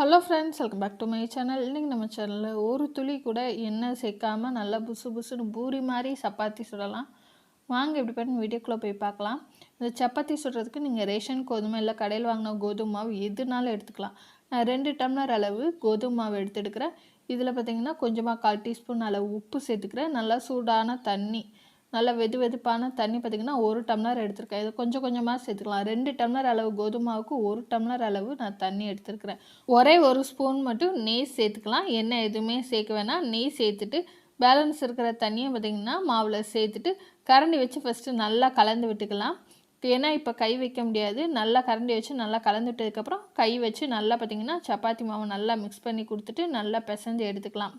Hello friends welcome back to my channel இன்றைக்கி நம்ம சேனலில் ஒரு துளி கூட எண்ணெய் சேர்க்காம நல்லா புசு புசுன்னு பூரி மாதிரி சப்பாத்தி சுடலாம். வாங்க இப்படி பண்ணி வீடியோக்குள்ளே போய் பார்க்கலாம். இந்த சப்பாத்தி சுடுறதுக்கு நீங்கள் ரேஷன் கோதுமை இல்லை கடையில் வாங்கின கோதுமை மாவு எதுனாலும் எடுத்துக்கலாம். நான் ரெண்டு டம்ளர் அளவு கோதுமை மாவு எடுத்துடுக்கிறேன் இதில் பார்த்தீங்கன்னா கொஞ்சமாக கால் டீஸ்பூன் அளவு உப்பு சேர்த்துக்கிறேன். நல்லா சூடான தண்ணி. நல்லா வெது வெதுப்பான தண்ணி பார்த்திங்கன்னா ஒரு டம்ளர் எடுத்திருக்கேன். இது கொஞ்சம் கொஞ்சமாக சேர்த்துக்கலாம். ரெண்டு டம்ளர் அளவு கோதுமாவுக்கு ஒரு டம்ளர் அளவு நான் தண்ணி எடுத்துருக்கிறேன். ஒரே ஒரு ஸ்பூன் மட்டும் நெய் சேர்த்துக்கலாம். எண்ணெய் எதுவுமே சேர்க்க வேணாம். நெய் சேர்த்துட்டு பேலன்ஸ் இருக்கிற தண்ணியை பார்த்திங்கன்னா மாவில் சேர்த்துட்டு கரண்டி வச்சு ஃபஸ்ட்டு நல்லா கலந்து விட்டுக்கலாம். ஏன்னா இப்போ கை வைக்க முடியாது. நல்லா கரண்டி வச்சு நல்லா கலந்து விட்டதுக்கப்புறம் கை வச்சு நல்லா பார்த்திங்கன்னா சப்பாத்தி மாவு நல்லா மிக்ஸ் பண்ணி கொடுத்துட்டு நல்லா பிசைஞ்சு எடுத்துக்கலாம்.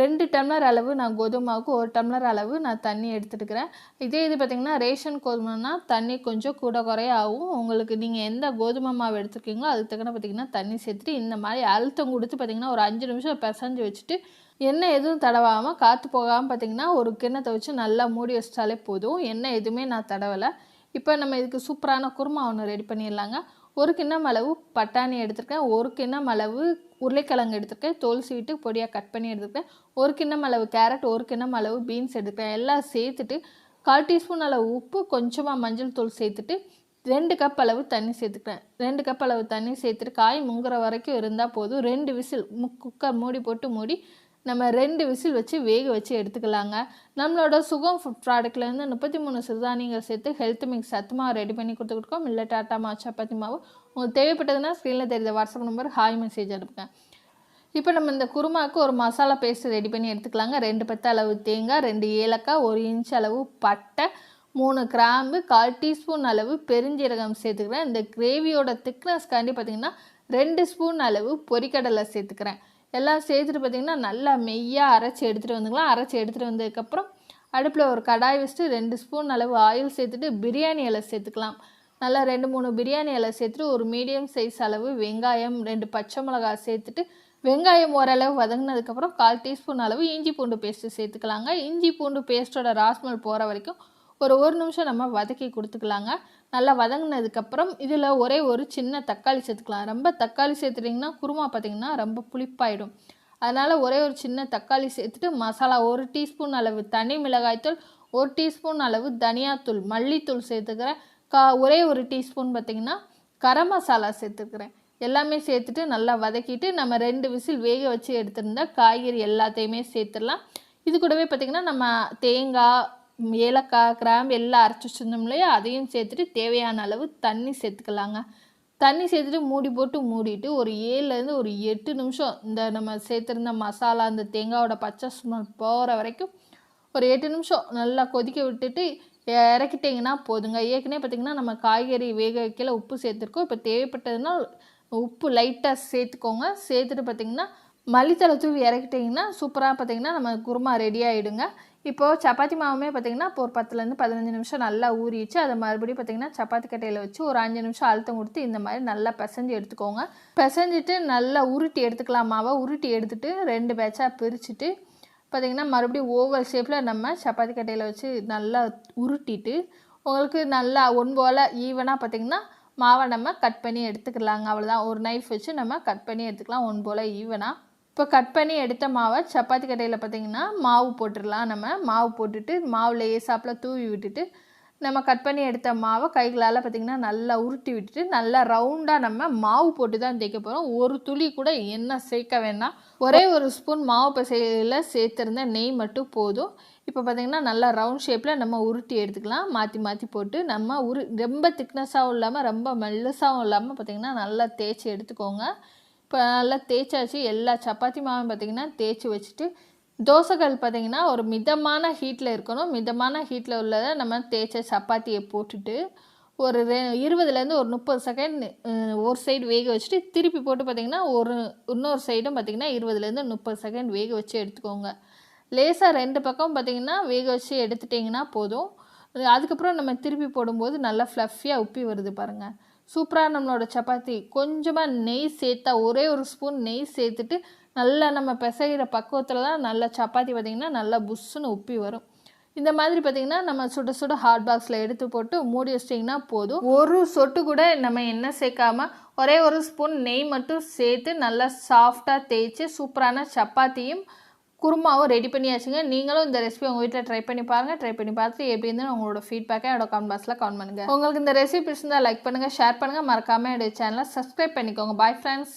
ரெண்டு டம்ளர் அளவு நான் கோதுமை மாவுக்கு ஒரு டம்ளர் அளவு நான் தண்ணி எடுத்துட்டுக்கிறேன். இதே இது பார்த்திங்கன்னா ரேஷன் கோதுமைனா தண்ணி கொஞ்சம் கூட குறைய ஆகும் உங்களுக்கு நீங்கள் எந்த கோதுமை மாவு எடுத்துருக்கீங்களோ அதுக்கு தக்கன பார்த்திங்கன்னா தண்ணி சேர்த்துட்டு இந்த மாதிரி அழுத்தம் கொடுத்து பார்த்திங்கன்னா ஒரு அஞ்சு நிமிஷம் பிசைஞ்சு வச்சுட்டு எண்ணெய் எதுவும் தடவாமல் காற்று போகாமல் பார்த்திங்கன்னா ஒரு கிண்ணத்தை வச்சு நல்லா மூடி வச்சிட்டாலே போதும். எண்ணெய் எதுவுமே நான் தடவலை. இப்போ நம்ம இதுக்கு சூப்பரான குருமா ஒன்று ரெடி பண்ணிடலாங்க. ஒரு கிண்ணம் அளவு பட்டாணி எடுத்திருக்கேன். ஒரு கிண்ணம் அளவு உருளைக்கிழங்கு எடுத்திருக்கேன். தோல் சீவிட்டு பொடியாக கட் பண்ணி எடுத்துருக்கேன். ஒரு கிண்ணம் அளவு கேரட் ஒரு கிண்ணம் அளவு பீன்ஸ் எடுத்துருக்கேன். எல்லாம் சேர்த்துட்டு கால் டீஸ்பூன் அளவு உப்பு கொஞ்சமாக மஞ்சள் தூள் சேர்த்துட்டு ரெண்டு கப் அளவு தண்ணி சேர்த்துக்கிறேன். ரெண்டு கப் அளவு தண்ணி சேர்த்துட்டு காய் முங்குற வரைக்கும் இருந்தால் போதும். ரெண்டு விசில் குக்கர் மூடி போட்டு மூடி நம்ம ரெண்டு விசில் வச்சு வேக வச்சு எடுத்துக்கலாங்க. நம்மளோட சுகம் ஃபுட் ப்ராடக்ட்லேருந்து முப்பத்தி மூணு சிறுதானியங்கள் சேர்த்து ஹெல்த் மிக்ஸ் சத்துமாவை ரெடி பண்ணி கொடுத்துருக்கோம் இல்லை டாட்டா மாவு சப்பாத்தி மாவு. உங்களுக்கு தேவைப்பட்டதுன்னா ஸ்க்ரீனில் தெரிஞ்ச வாட்ஸ்அப் நம்பர் ஹாய் மெசேஜ் அனுப்புங்க. இப்போ நம்ம இந்த குருமாவுக்கு ஒரு மசாலா பேஸ்ட் ரெடி பண்ணி எடுத்துக்கலாங்க. ரெண்டு பத்து அளவு தேங்காய் ரெண்டு ஏலக்காய் ஒரு இன்ச் அளவு பட்டை மூணு கிராம்பு கால் டீஸ்பூன் அளவு பெருஞ்சீரகம் சேர்த்துக்கிறேன். இந்த கிரேவியோட திக்னஸ்க்காண்டி பார்த்திங்கன்னா ரெண்டு ஸ்பூன் அளவு பொரிக்கடலை சேர்த்துக்கிறேன். எல்லாம் சேர்த்துட்டு பார்த்திங்கன்னா நல்லா மெய்யாக அரைச்சி எடுத்துகிட்டு வந்துக்கலாம். அரைச்சி எடுத்துகிட்டு வந்ததுக்கப்புறம் அடுப்பில் ஒரு கடாய் வச்சுட்டு ரெண்டு ஸ்பூன் அளவு ஆயில் சேர்த்துட்டு பிரியாணி இலை சேர்த்துக்கலாம். நல்லா ரெண்டு மூணு பிரியாணி இலை சேர்த்துட்டு ஒரு மீடியம் சைஸ் அளவு வெங்காயம் ரெண்டு பச்சை மிளகாய் சேர்த்துட்டு வெங்காயம் ஓரளவு வதங்கினதுக்கப்புறம் கால் டீஸ்பூன் அளவு இஞ்சி பூண்டு பேஸ்ட்டு சேர்த்துக்கலாங்க. இஞ்சி பூண்டு பேஸ்ட்டோட ராஸ்மல் போகிற வரைக்கும் ஒரு ஒரு நிமிஷம் நம்ம வதக்கி கொடுத்துக்கலாங்க. நல்லா வதங்கினதுக்கப்புறம் இதில் ஒரே ஒரு சின்ன தக்காளி சேர்த்துக்கலாம். ரொம்ப தக்காளி சேர்த்துட்டிங்கன்னா குருமா பார்த்திங்கன்னா ரொம்ப புளிப்பாயிடும். அதனால் ஒரே ஒரு சின்ன தக்காளி சேர்த்துட்டு மசாலா ஒரு டீஸ்பூன் அளவு தனி மிளகாய்த்தூள் ஒரு டீஸ்பூன் அளவு தனியாத்தூள் மல்லித்தூள் சேர்த்துக்கிறேன். கா ஒரே ஒரு டீஸ்பூன் பார்த்திங்கன்னா கரம் மசாலா சேர்த்துக்கிறேன். எல்லாமே சேர்த்துட்டு நல்லா வதக்கிட்டு நம்ம ரெண்டு விசில் வேக வச்சு எடுத்திருந்தா காய்கறி எல்லாத்தையுமே சேர்த்துடலாம். இது கூடவே பார்த்திங்கன்னா நம்ம தேங்காய் ஏலக்காய் கிராம்பு எல்லாம் அரைச்சி வச்சுருந்தோம் இல்லையா? அதையும் சேர்த்துட்டு தேவையான அளவு தண்ணி சேர்த்துக்கலாங்க. தண்ணி சேர்த்துட்டு மூடி போட்டு மூடிட்டு ஒரு ஏழுலேருந்து ஒரு எட்டு நிமிஷம் இந்த நம்ம சேர்த்துருந்த மசாலா இந்த தேங்காயோட பச்சை ஸ்மெல் போகிற வரைக்கும் ஒரு எட்டு நிமிஷம் நல்லா கொதிக்க விட்டுட்டு இறக்கிட்டிங்கன்னா போதுங்க. ஏற்கனவே பார்த்திங்கன்னா நம்ம காய்கறி வேக வைக்கல உப்பு சேர்த்துருக்கோம். இப்போ தேவைப்பட்டதுன்னா உப்பு லைட்டாக சேர்த்துக்கோங்க. சேர்த்துட்டு பார்த்திங்கன்னா மல்லித்தலை தூவி இறக்கிட்டிங்கன்னா சூப்பராக பார்த்திங்கன்னா நம்ம குருமா ரெடி ஆகிடுங்க இப்போது சப்பாத்தி மாவுமே பார்த்திங்கன்னா இப்போ ஒரு பத்துலேருந்து பதினஞ்சு நிமிஷம் நல்லா ஊறிச்சு அதை மறுபடியும் பார்த்திங்கன்னா சப்பாத்தி கட்டையில் வச்சு ஒரு அஞ்சு நிமிஷம் அழுத்தம் கொடுத்து இந்த மாதிரி நல்லா பிசைஞ்சு எடுத்துக்கோங்க. பிசைஞ்சிட்டு நல்லா உருட்டி எடுத்துக்கலாம். மாவை உருட்டி எடுத்துகிட்டு ரெண்டு பேட்சாக பிரிச்சுட்டு பார்த்திங்கன்னா மறுபடியும் ஓவல் ஷேப்பில் நம்ம சப்பாத்தி கட்டையில் வச்சு நல்லா உருட்டிட்டு உங்களுக்கு நல்லா ஒன் போல் ஈவனாக பார்த்திங்கன்னா மாவை நம்ம கட் பண்ணி எடுத்துக்கலாங்க. அவ்வளோதான் ஒரு நைஃப் வச்சு நம்ம கட் பண்ணி எடுத்துக்கலாம். ஒன் போல் ஈவனாக இப்போ கட் பண்ணி எடுத்த மாவை சப்பாத்தி கடையில் பார்த்திங்கன்னா மாவு போட்டுடலாம். நம்ம மாவு போட்டுட்டு மாவில் ஏசாப்பில் தூவி விட்டுட்டு நம்ம கட் பண்ணி எடுத்த மாவை கைகளால் பார்த்திங்கன்னா நல்லா உருட்டி விட்டுட்டு நல்லா ரவுண்டாக நம்ம மாவு போட்டு தான் தேய்க்க போகிறோம் ஒரு துளி கூட எண்ணெய் சேர்க்க வேண்டாம் ஒரே ஒரு ஸ்பூன் மாவு பசையில் சேர்த்துருந்த நெய் மட்டும் போதும். இப்போ பார்த்திங்கன்னா நல்லா ரவுண்ட் ஷேப்பில் நம்ம உருட்டி எடுத்துக்கலாம். மாற்றி மாற்றி போட்டு நம்ம உரு ரொம்ப திக்னஸாகவும் இல்லாமல் ரொம்ப மெல்லஸாகவும் இல்லாமல் பார்த்திங்கன்னா நல்லா தேய்ச்சி எடுத்துக்கோங்க. இப்போ நல்லா தேய்ச்சாச்சு. எல்லா சப்பாத்தி மாவும் பார்த்திங்கன்னா தேய்ச்சி வச்சுட்டு தோசைகள் பார்த்திங்கன்னா ஒரு மிதமான ஹீட்டில் இருக்கணும். மிதமான ஹீட்டில் உள்ளதை நம்ம தேய்ச்ச சப்பாத்தியை போட்டுட்டு ஒரு ரெ இருபதுலேருந்து ஒரு முப்பது செகண்ட் ஒரு சைடு வேக வச்சுட்டு திருப்பி போட்டு பார்த்திங்கன்னா ஒரு இன்னொரு சைடும் பார்த்திங்கன்னா இருபதுலேருந்து முப்பது செகண்ட் வேக வச்சு எடுத்துக்கோங்க. லேசாக ரெண்டு பக்கம் பார்த்திங்கன்னா வேக வச்சு எடுத்துட்டிங்கன்னா போதும். அதுக்கப்புறம் நம்ம திருப்பி போடும்போது நல்லா ஃப்ளஃபியாக உப்பி வருது பாருங்கள் சூப்பராக நம்மளோட சப்பாத்தி. கொஞ்சமாக நெய் சேர்த்தா ஒரே ஒரு ஸ்பூன் நெய் சேர்த்துட்டு நல்லா நம்ம பிசைகிற பக்குவத்தில் தான் நல்லா சப்பாத்தி பார்த்திங்கன்னா நல்லா புஷ்ஷுன்னு உப்பி வரும். இந்த மாதிரி பார்த்திங்கன்னா நம்ம சுட சுட ஹாட் பாக்ஸில் எடுத்து போட்டு மூடி வச்சிட்டிங்கன்னா போதும். ஒரு சொட்டு கூட நம்ம எண்ணெய் சேர்க்காம ஒரே ஒரு ஸ்பூன் நெய் மட்டும் சேர்த்து நல்லா சாஃப்டாக தேய்ச்சி சூப்பரான சப்பாத்தியும் குருமாவும் ரெடி பண்ணியாச்சுங்க. நீங்களும் இந்த ரெசிபி உங்கள் வீட்டில் ட்ரை பண்ணி பாருங்கள் ட்ரை பண்ணி பார்த்துட்டு எப்படி இருந்தாலும் உங்களோட ஃபீட்பேக்கை என்னோட கமெண்ட் பாக்ஸில் கமெண்ட் பண்ணுங்கள் உங்களுக்கு இந்த ரெசிபி பிடிச்சிருந்தால் லைக் பண்ணுங்கள் ஷேர் பண்ணுங்கள் மறக்காமல் என்னுடைய சேனலை சப்ஸ்கிரைப் பண்ணிக்கோங்க. Bye friends